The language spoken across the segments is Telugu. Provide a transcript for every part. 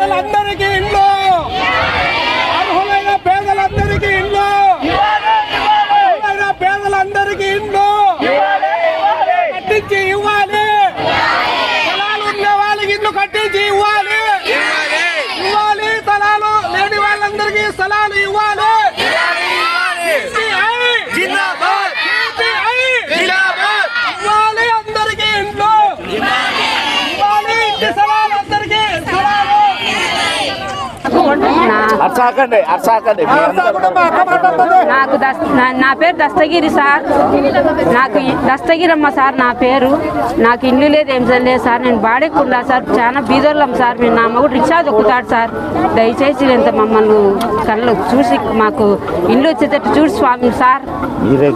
పేదలందరికీ ఇల్లు అర్హులైన పేదలందరికీ ఇల్లు అర్హులైన పేదలందరికీ ఇల్లు కట్టించి ఇవ్వాలి స్థలాలు ఉన్న వాళ్ళకి ఇల్లు కట్టించి ఇవ్వాలి ఇవ్వాలి స్థలాలు లేని వాళ్ళందరికీ స్థలాలు ఇవ్వాలి CPI! CPI! ఇవ్వాలి అందరికీ ఇంట్లో ఇవ్వాలి ఇంటి స్థలాలు అందరికీ స్థలాలు అర్చాకండి మీ అందరూ నాకు నా- పేరు దస్తగిరి సార్. నాకు దస్తగిరమ్మ సార్ నా పేరు. నాకు ఇల్లు లేదు ఏం లేదు సార్. నేను బాడెక్కుండా సార్. చాలా బీదోళ్ళం సార్. మేము నా మగుడు రిక్షా దొక్కుతాడు సార్. దయచేసి ఇంత మమ్మల్ని కళ్ళు చూసి మాకు ఇల్లు వచ్చేటట్టు చూసి స్వామి సార్. మీరే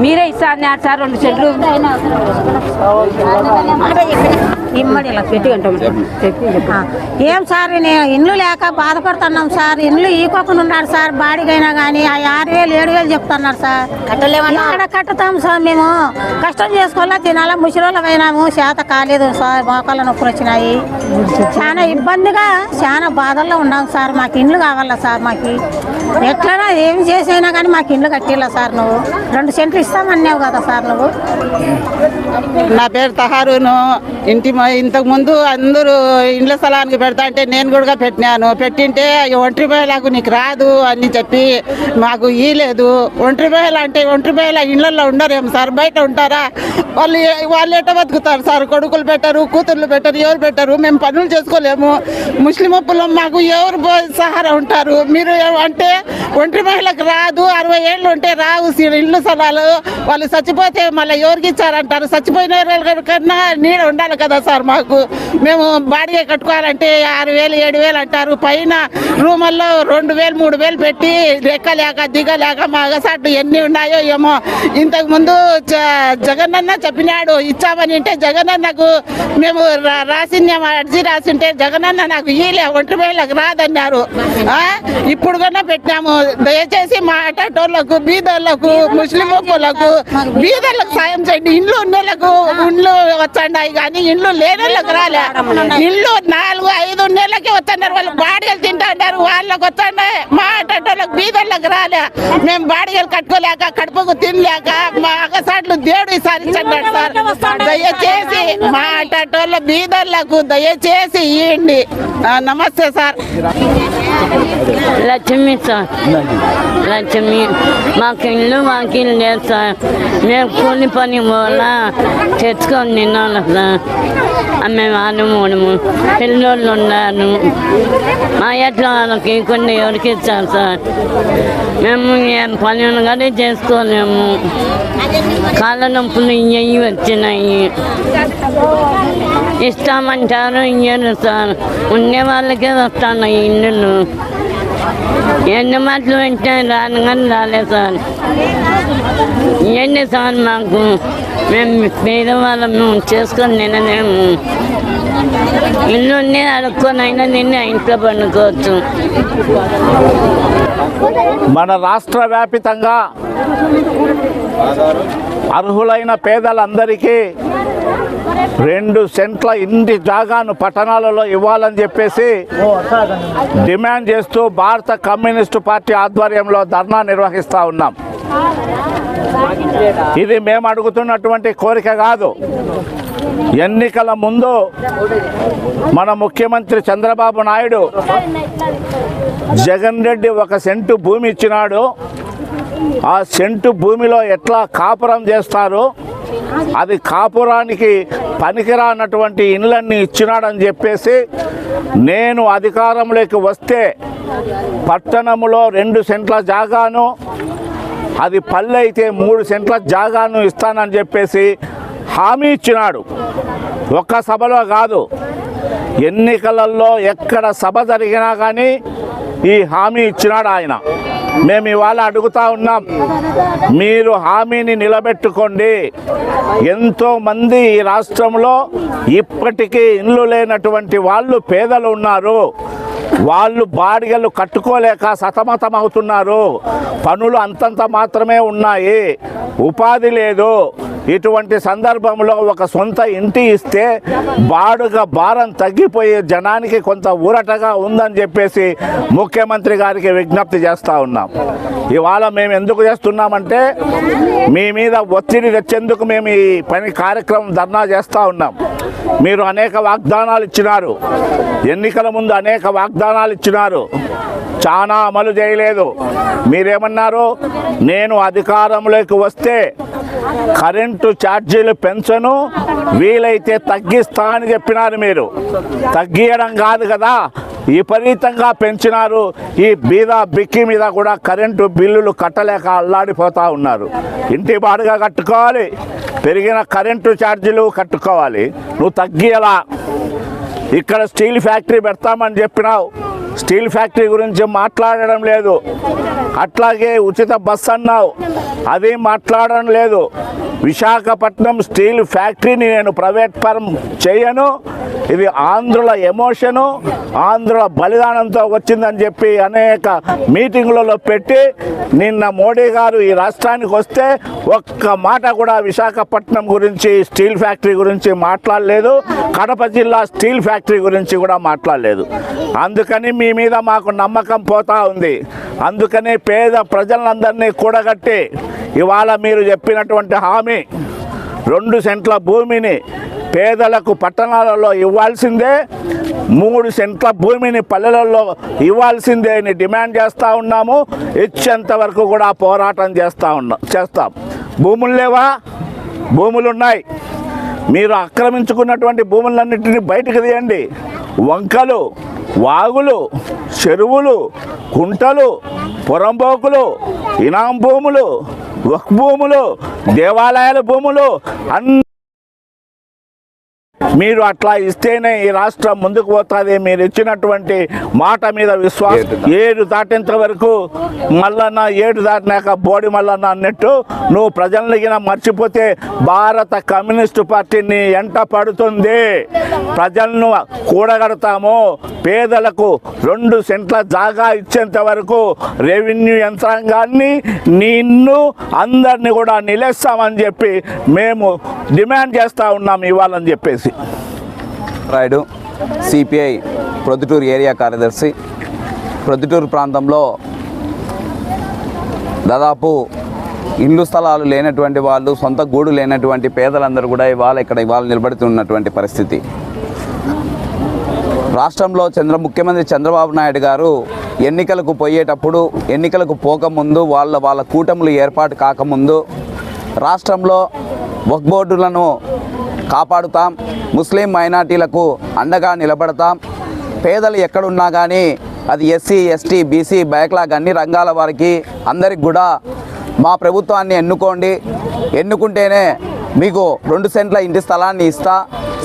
మీరే ఇస్తా. అన్నారు సార్ రెండు చెట్లు ఇమ్మడి ఇలా ఏం సార్ నేను ఇండ్లు లేక బాధపడుతున్నాం సార్? ఇండ్లు ఈకోకుండా ఉన్నాడు సార్ బాడిగైనా కానీ ఆ ఆరు వేలు ఏడు వేలు చెప్తున్నారు సార్. ఎక్కడ కట్టుతాం సార్ మేము? కష్టం చేసుకోవాలా తినాలా? ముసిరోళ్ళం అయినాము చేత కాలేదు సార్ మోకాళ్ళ నొప్పులు వచ్చినాయి. చాలా ఇబ్బందిగా చాలా బాధల్లో ఉన్నాం సార్. మాకు ఇండ్లు కావాలా సార్ మాకు? ఎట్లనా ఏం చేసైనా కానీ మాకు ఇండ్లు కట్టిలా సార్ నువ్వు. రెండు సెంట్లు ఇస్తామన్నావు కదా సార్ నువ్వు. నా పేరు తహారును. ఇంటి ఇంతకుముందు ఇంతకు ముందు అందరూ ఇండ్ల స్థలానికి పెడతా అంటే నేను కూడా పెట్టినాను. పెట్టింటే ఒంటరి మహిళకు నీకు రాదు అని చెప్పి మాకు ఇయలేదు ఒంటరి మహిళ అంటే ఒంటరి మహిళ ఇళ్ళలో ఉండరేమో సార్ బయట ఉంటారా? వాళ్ళు వాళ్ళు ఎట్ట బతుకుతారు సార్? కొడుకులు పెట్టరు కూతుర్లు పెట్టరు ఎవరు పెట్టరు? మేము పనులు చేసుకోలేము. ముస్లిం అప్పులం మాకు ఎవరు సహారా ఉంటారు? మీరు అంటే ఒంటరి మహిళకు రాదు అరవై ఏళ్ళు ఉంటే రావు ఇళ్ళు స్థలాలు. వాళ్ళు చచ్చిపోతే మళ్ళీ ఎవరికి ఇచ్చారంటారు? చచ్చిపోయిన కన్నా నీడ ఉండాలి కదా సార్ మాకు మేము బాడిగ కట్టుకోవాలంటే ఆరు వేలు ఏడు వేలు అంటారు. పైన రూముల్లో రెండు వేలు మూడు వేలు పెట్టి రెక్కలేక దిగలేక మా అగసాట్లు ఎన్ని ఉన్నాయో ఏమో. ఇంతకు ముందు జ- జగనన్న చెప్పినాడు ఇచ్చామని అంటే జగనన్నకు మేము రా- అర్జీ రాసింటే జగనన్న నాకు ఈలే ఒంటి వేలకు రాదన్నారు. ఆ? ఇప్పుడు కన్నా పెట్టినాము. దయచేసి మా అటోళ్ళకు బీదర్లకు ముస్లిం బీదర్లకు సాయం చేయండి. ఇండ్లు ఉన్నోళ్ళకు ఇండ్లు వచ్చండాయి కానీ ఇండ్లు లేనోళ్ళకి రాలే. ఇల్లు నాలుగు ఐదు నెలలకి వస్తున్నారు. వాళ్ళు బాడిగలు తింటాడారు. వాళ్ళకి వస్తున్నాయి మా అటోళ్ళకు బీదర్లకు రాలే. మేము బాడిగలు కట్టుకోలేక కడుపుకు తినలేక మా అగసాట్లు దేవుడు ఈసారి ఇచ్చన్నాడు సార్. దయచేసి మా అటోళ్ళ బీదర్లకు దయచేసి ఇవ్వండి నమస్తే సార్. లక్ష్మి సార్. లక్ష్మి మాకు ఇల్లు మాకు ఇల్లు లేదు సార్. మేము కూలి పని పోలా తెచ్చుకొని తినాలి సార్. మేము మూడము పిల్లోళ్ళు ఉన్నారు మా ఎట్లా వాళ్ళకి కొన్ని ఎవరికి ఇచ్చారు సార్. మేము ఏం పని కానీ చేసుకోలేము. కాళ్ళ నొప్పులు ఇవి వచ్చినాయి. ఇస్తామంటారు ఇయ్యరు సార్. ఉండే వాళ్ళకే వస్తున్నాయి ఇల్లులు. ఎన్ని మాటలు వెంటనే రాను కానీ రాలేదు సార్. ఇవ్వండి సార్ మాకు. మేము పేదవాళ్ళము చేసుకొని తినలేము ఇల్లు ఉండి అడుక్కొని అయినా ఇంట్లో పండుకోవచ్చు. మన రాష్ట్ర వ్యాపితంగా అర్హులైన పేదలందరికీ రెండు సెంట్ల ఇంటి జాగాను పట్టణాలలో ఇవ్వాలని చెప్పేసి డిమాండ్ చేస్తూ భారత కమ్యూనిస్టు పార్టీ ఆధ్వర్యంలో ధర్నా నిర్వహిస్తూ ఉన్నాం. ఇది మేము అడుగుతున్నటువంటి కోరిక కాదు. ఎన్నికల ముందు మన ముఖ్యమంత్రి చంద్రబాబు నాయుడు జగన్ రెడ్డి ఒక సెంటు భూమి ఇచ్చినాడు. ఆ సెంటు భూమిలో ఎట్లా కాపురం చేస్తారు? అది కాపురానికి పనికిరానటువంటి ఇండ్లన్నీ ఇచ్చినాడని చెప్పేసి నేను అధికారంలోకి వస్తే పట్టణంలో రెండు సెంట్ల జాగాను అది పల్లె అయితే మూడు సెంట్ల జాగాను ఇస్తానని చెప్పేసి హామీ ఇచ్చినాడు. ఒక్క సభలో కాదు ఎన్నికలలో ఎక్కడ సభ జరిగినా కానీ ఈ హామీ ఇచ్చినాడు ఆయన. మేము ఇవాళ అడుగుతా ఉన్నాం మీరు హామీని నిలబెట్టుకోండి. ఎంతోమంది ఈ రాష్ట్రంలో ఇప్పటికీ ఇల్లు లేనటువంటి వాళ్ళు పేదలు ఉన్నారు. వాళ్ళు బాడిగలు కట్టుకోలేక సతమతం అవుతున్నారు పనులు అంతంత మాత్రమే ఉన్నాయి. ఉపాధి లేదు. ఇటువంటి సందర్భంలో ఒక సొంత ఇంటి ఇస్తే బాడుగ భారం తగ్గిపోయే జనానికి కొంత ఊరటగా ఉందని చెప్పేసి ముఖ్యమంత్రి గారికి విజ్ఞప్తి చేస్తూ ఉన్నాం. ఇవాళ మేము ఎందుకు చేస్తున్నామంటే మీ మీద ఒత్తిడి తెచ్చేందుకు మేము ఈ పని కార్యక్రమం ధర్నా చేస్తూ ఉన్నాం. మీరు అనేక వాగ్దానాలు ఇచ్చినారు. ఎన్నికల ముందు అనేక వాగ్దానాలు ఇచ్చినారు. చాలా అమలు చేయలేదు. మీరేమన్నారు? నేను అధికారంలోకి వస్తే కరెంటు ఛార్జీలు పెంచను వీలైతే తగ్గిస్తా అని చెప్పినారు మీరు. తగ్గియడం కాదు కదా విపరీతంగా పెంచినారు. ఈ బీద బిక్కి మీద కూడా కరెంటు బిల్లులు కట్టలేక అల్లాడిపోతూ ఉన్నారు. ఇంటి బాడుగా కట్టుకోవాలి. పెరిగిన కరెంటు ఛార్జీలు కట్టుకోవాలి. నువ్వు తగ్గియలా ఇక్కడ స్టీల్ ఫ్యాక్టరీ పెడతామని చెప్పినావు. స్టీల్ ఫ్యాక్టరీ గురించి మాట్లాడడం లేదు. అట్లాగే ఉచిత బస్ అన్నావు. అది మాట్లాడడం లేదు. విశాఖపట్నం స్టీల్ ఫ్యాక్టరీని నేను ప్రైవేట్ పరం చేయను. ఇది ఆంధ్రుల ఎమోషను ఆంధ్రుల బలిదానంతో వచ్చిందని చెప్పి అనేక మీటింగులలో పెట్టి నిన్న మోడీ గారు ఈ రాష్ట్రానికి వస్తే ఒక్క మాట కూడా విశాఖపట్నం గురించి స్టీల్ ఫ్యాక్టరీ గురించి మాట్లాడలేదు. కడప జిల్లా స్టీల్ ఫ్యాక్టరీ ఫ్యాక్టరీ గురించి కూడా మాట్లాడలేదు. అందుకని మీ మీద మాకు నమ్మకం పోతా ఉంది. అందుకని పేద ప్రజలందరినీ కూడగట్టి ఇవాళ మీరు చెప్పినటువంటి హామీ రెండు సెంట్ల భూమిని పేదలకు పట్టణాలలో ఇవ్వాల్సిందే మూడు సెంట్ల భూమిని పల్లెలలో ఇవ్వాల్సిందే అని డిమాండ్ చేస్తూ ఉన్నాము. ఇచ్చేంత వరకు కూడా పోరాటం చేస్తూ ఉన్నాం చేస్తాం. భూములు లేవా? భూములు ఉన్నాయి మీరు ఆక్రమించుకున్నటువంటి భూములన్నింటినీ బయటకు తీయండి. వంకలు వాగులు చెరువులు కుంటలు పొరంబోకులు ఇనాం భూములు వక్ భూములు దేవాలయాల భూములు అన్ని మీరు అట్లా ఇస్తేనే ఈ రాష్ట్రం ముందుకు పోతుంది. మీరు ఇచ్చినటువంటి మాట మీద విశ్వాసం ఏడు దాటేంత వరకు మల్లన్న ఏడు దాటినాక బోడి మల్లన్న అన్నట్టు నువ్వు ప్రజలకి మర్చిపోతే భారత కమ్యూనిస్టు పార్టీని ఎంట పడుతుంది. ప్రజలను కూడగడతాము. పేదలకు రెండు సెంట్ల జాగా ఇచ్చేంత వరకు రెవెన్యూ యంత్రాంగాన్ని నిన్ను అందరిని కూడా నిలేస్తామని చెప్పి మేము డిమాండ్ చేస్తూ ఉన్నాం ఇవ్వాలని చెప్పేసి. రాయుడు సిపిఐ ప్రొద్దుటూరు ఏరియా కార్యదర్శి. ప్రొద్దుటూరు ప్రాంతంలో దాదాపు ఇల్లు స్థలాలు లేనటువంటి వాళ్ళు సొంత గూడు లేనటువంటి పేదలందరూ కూడా ఇవాళ ఇక్కడ ఇవాళ నిలబడుతున్నటువంటి పరిస్థితి. రాష్ట్రంలో చంద్ర ముఖ్యమంత్రి చంద్రబాబు నాయుడు గారు ఎన్నికలకు పోయేటప్పుడు ఎన్నికలకు పోకముందు వాళ్ళ వాళ్ళ కూటములు ఏర్పాటు కాకముందు రాష్ట్రంలో వక్ బోర్డులను కాపాడుతాం. ముస్లిం మైనార్టీలకు అండగా నిలబడతాం. పేదలు ఎక్కడున్నా కానీ అది ఎస్సీ ఎస్టీ బీసీ బ్యాక్లాగ్ అన్ని రంగాల వారికి అందరికి కూడా మా ప్రభుత్వాన్ని ఎన్నుకోండి. ఎన్నుకుంటేనే మీకు రెండు సెంట్ల ఇంటి స్థలాన్ని ఇస్తా.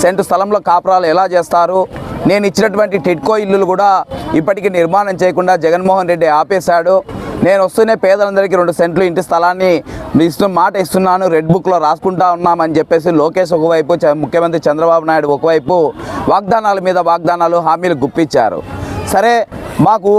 సెంటు స్థలంలో కాపురాలు ఎలా చేస్తారు? నేను ఇచ్చినటువంటి టెట్కో ఇల్లులు కూడా ఇప్పటికీ నిర్మాణం చేయకుండా జగన్మోహన్ రెడ్డి ఆపేశాడు. నేను వస్తూనే పేదలందరికీ రెండు సెంట్లు ఇంటి స్థలాన్ని ఇస్తున్న మాట ఇస్తున్నాను. రెడ్ బుక్లో రాసుకుంటా ఉన్నామని చెప్పేసి లోకేష్ ఒకవైపు చ- ముఖ్యమంత్రి చంద్రబాబు నాయుడు ఒకవైపు వాగ్దానాల మీద వాగ్దానాలు హామీలు గుప్పించారు. సరే మాకు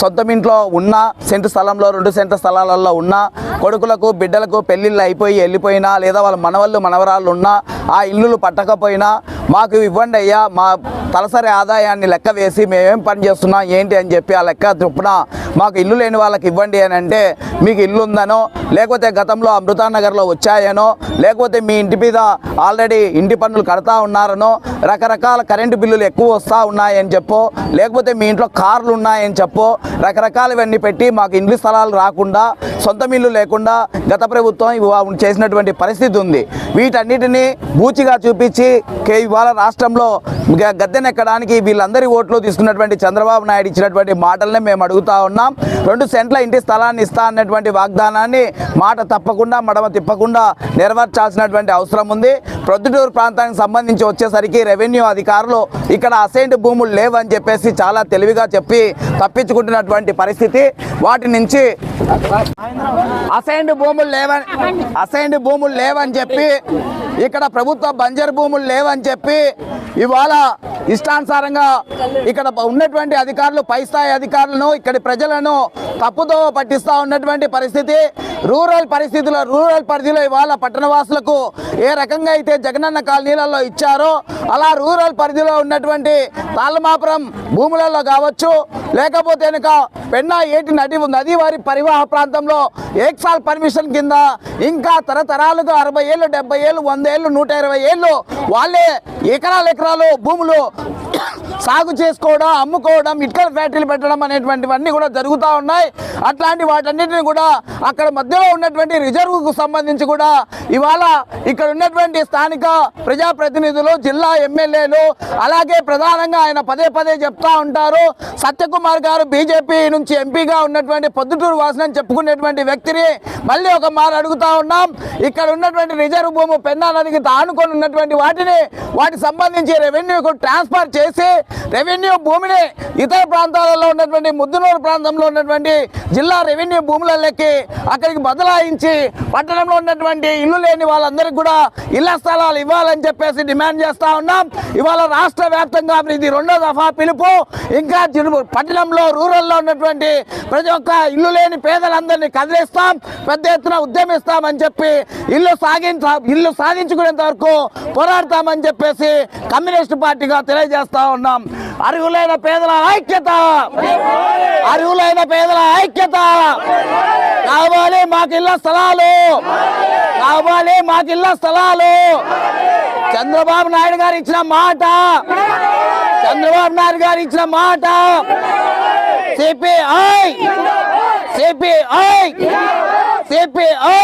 సొంతం ఇంట్లో ఉన్న సెంటు స్థలంలో రెండు సెంటు స్థలాలలో ఉన్న కొడుకులకు బిడ్డలకు పెళ్ళిళ్ళు అయిపోయి వెళ్ళిపోయినా లేదా వాళ్ళ మనవళ్ళు మనవరాళ్ళు ఉన్నా ఆ ఇల్లులు పట్టకపోయినా మాకు ఇవ్వండి అయ్యా మా తలసరి ఆదాయాన్ని లెక్క వేసి మేమేం పని చేస్తున్నాం ఏంటి అని చెప్పి ఆ లెక్క చొప్పున మాకు ఇల్లు లేని వాళ్ళకి ఇవ్వండి అని అంటే మీకు ఇల్లు ఉందనో లేకపోతే గతంలో అమృతానగర్లో వచ్చాయనో లేకపోతే మీ ఇంటి మీద ఆల్రెడీ ఇంటి పన్నులు కడతా ఉన్నారనో రకరకాల కరెంటు బిల్లులు ఎక్కువ వస్తూ ఉన్నాయని చెప్పో లేకపోతే మీ ఇంట్లో కార్లు ఉన్నాయని చెప్పో రకరకాలవన్నీ పెట్టి మాకు ఇండ్లు స్థలాలు రాకుండా సొంత ఇల్లు లేకుండా గత ప్రభుత్వం చేసినటువంటి పరిస్థితి ఉంది. వీటన్నిటిని బూచిగా చూపించి కేవా ఇవాళ రాష్ట్రంలో గ- గద్దెనెక్కడానికి వీళ్ళందరి ఓట్లు తీసుకున్నటువంటి చంద్రబాబు నాయుడు ఇచ్చినటువంటి మాటలనే మేము అడుగుతా ఉన్నాం. రెండు సెంట్ల ఇంటి స్థలాన్ని ఇస్తా అన్నటువంటి వాగ్దానాన్ని మాట తప్పకుండా మడమ తిప్పకుండా నెరవేర్చాల్సినటువంటి అవసరం ఉంది. ప్రొద్దుటూరు ప్రాంతానికి సంబంధించి వచ్చేసరికి రెవెన్యూ అధికారులు ఇక్కడ అసైన్డ్ భూములు లేవని చెప్పేసి చాలా తెలివిగా చెప్పి తప్పించుకుంటున్నటువంటి పరిస్థితి. వాటి నుంచి అసైన్డ్ భూములు లేవని అసైన్డ్ భూములు లేవని చెప్పి ఇక్కడ ప్రభుత్వ బంజర్ భూములు లేవని చెప్పి ఇవాళ ఇష్టానుసారంగా ఇక్కడ ఉన్నటువంటి అధికారులు పై స్థాయి అధికారులను ఇక్కడి ప్రజలను తప్పుదో పట్టిస్తూ ఉన్నటువంటి పరిస్థితి. రూరల్ పరిస్థితిలో రూరల్ పరిధిలో ఇవాళ పట్టణవాసులకు ఏ రకంగా అయితే జగనన్న కాలనీలలో ఇచ్చారో అలా రూరల్ పరిధిలో ఉన్నటువంటి తాళ్ళమాపురం భూములలో కావచ్చు లేకపోతే కనుక పెన్నా ఏటి నది నది వారి పరివాహ ప్రాంతంలో ఏక్సాల్ పర్మిషన్ కింద ఇంకా తరతరాలుగా అరవై ఏళ్ళు డెబ్బై ఏళ్ళు వంద ఏళ్ళు నూట ఇరవై ఏళ్ళు వాళ్ళే ఎకరాలు ఎకరాలు భూములు సాగు చేసుకోవడం అమ్ముకోవడం ఇటుకల ఫ్యాక్టరీలు పెట్టడం అనేటువంటివన్నీ కూడా జరుగుతూ ఉన్నాయి. అట్లాంటి వాటన్నిటిని కూడా అక్కడ మధ్యలో ఉన్నటువంటి రిజర్వ్కు సంబంధించి కూడా ఇవాళ ఇక్కడ ఉన్నటువంటి స్థానిక ప్రజాప్రతినిధులు జిల్లా ఎమ్మెల్యేలు అలాగే ప్రధానంగా ఆయన పదే పదే చెప్తా ఉంటారు. సత్యకుమార్ గారు బీజేపీ నుంచి ఎంపీగా ఉన్నటువంటి పొద్దుటూరు వాసనని చెప్పుకునేటువంటి వ్యక్తిని మళ్ళీ ఒక మారు అడుగుతా ఉన్నాం. ఇక్కడ ఉన్నటువంటి రిజర్వ్ భూము పెన్నా నదికి తానుకొని ఉన్నటువంటి వాటిని వాటికి సంబంధించి రెవెన్యూకు ట్రాన్స్ఫర్ చేసి రెవెన్యూ భూమిని ఇతర ప్రాంతాలలో ఉన్నటువంటి ముద్దునూరు ప్రాంతంలో ఉన్నటువంటి జిల్లా రెవెన్యూ భూములకి అక్కడికి బదలాయించి పట్టణంలో ఉన్నటువంటి ఇల్లు లేని వాళ్ళందరికీ కూడా ఇళ్ళ స్థలాలు ఇవ్వాలని చెప్పేసి డిమాండ్ చేస్తా ఉన్నాం. ఇవాళ రాష్ట్ర వ్యాప్తంగా ఇది రెండో దఫా పిలుపు. ఇంకా పట్టణంలో రూరల్లో ఉన్నటువంటి ప్రతి ఒక్క ఇల్లు లేని పేదలందరినీ కదిలిస్తాం పెద్ద ఎత్తున ఉద్యమిస్తామని చెప్పి ఇల్లు సాగించ ఇల్లు సాధించుకునేంత వరకు పోరాడతామని చెప్పేసి కమ్యూనిస్ట్ పార్టీగా తెలియజేస్తా ఉన్నాం. అర్హులైన పేదల ఐక్యత. అర్హులైన పేదల ఐక్యత. కావాలి మాకు ఇళ్ళ స్థలాలు. కావాలి మాకు ఇళ్ళ స్థలాలు. చంద్రబాబు నాయుడు గారు ఇచ్చిన మాట. చంద్రబాబు నాయుడు గారు ఇచ్చిన మాట. CPI CPI CPI